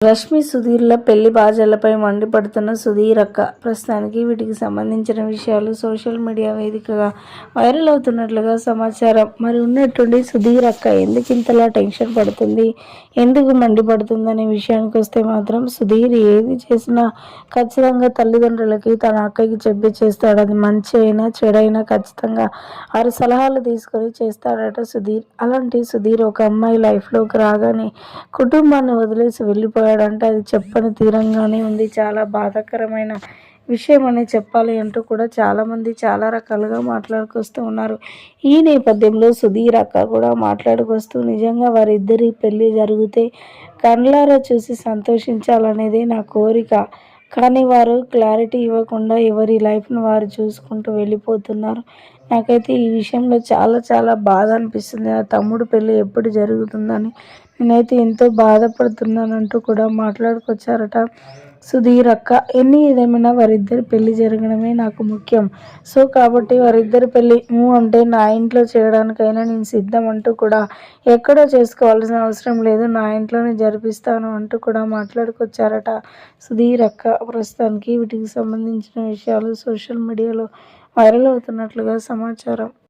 రష్మి సుధీర్ల పెళ్ళి బాజాలపై మండిపడుతున్న సుధీర్ అక్క. ప్రస్తుతానికి వీటికి సంబంధించిన విషయాలు సోషల్ మీడియా వేదికగా వైరల్ అవుతున్నట్లుగా సమాచారం. మరి ఉన్నట్టుండి సుధీర్ అక్క ఎందుకు ఇంతలా టెన్షన్ పడుతుంది? ఎందుకు మండిపడుతుందనే విషయానికి వస్తే మాత్రం సుధీర్ ఏది చేసినా ఖచ్చితంగా తల్లిదండ్రులకి తన అక్కకి చెప్పి చేస్తాడు. అది మంచి అయినా చెడైనా ఖచ్చితంగా ఆరు సలహాలు తీసుకొని చేస్తాడట సుధీర్. అలాంటి సుధీర్ ఒక అమ్మాయి లైఫ్లోకి రాగానే కుటుంబాన్ని వదిలేసి వెళ్ళిపోయాడంటే అది చెప్పని తీరంగానే ఉంది. చాలా బాధాకరమైన విషయం అని చెప్పాలి అంటూ కూడా చాలామంది చాలా రకాలుగా మాట్లాడుకొస్తూ ఉన్నారు. ఈ నేపథ్యంలో సుధీర్ అక్క కూడా మాట్లాడుకొస్తూ నిజంగా వారిద్దరి పెళ్ళి జరిగితే కండ్లారా చూసి సంతోషించాలనేదే నా కోరిక. కానీ వారు క్లారిటీ ఇవ్వకుండా ఎవరి లైఫ్ను వారు చూసుకుంటూ వెళ్ళిపోతున్నారు. నాకైతే ఈ విషయంలో చాలా చాలా బాధ అనిపిస్తుంది. నా తమ్ముడు పెళ్ళి ఎప్పుడు జరుగుతుందని నేనైతే ఎంతో బాధపడుతున్నానంటూ కూడా మాట్లాడుకొచ్చారట. సుధీర్ అక్క ఎన్ని ఏదేమైనా వారిద్దరి పెళ్ళి జరగడమే నాకు ముఖ్యం. సో కాబట్టి వారిద్దరి పెళ్ళి అంటే నా ఇంట్లో చేయడానికైనా నేను సిద్ధం అంటూ కూడా ఎక్కడో చేసుకోవాల్సిన అవసరం లేదు నా ఇంట్లోనే జరిపిస్తాను అంటూ కూడా మాట్లాడుకొచ్చారట సుధీర్ అక్క ప్రస్తుతానికి వీటికి సంబంధించిన విషయాలు సోషల్ మీడియాలో వైరల్ అవుతున్నట్లుగా సమాచారం.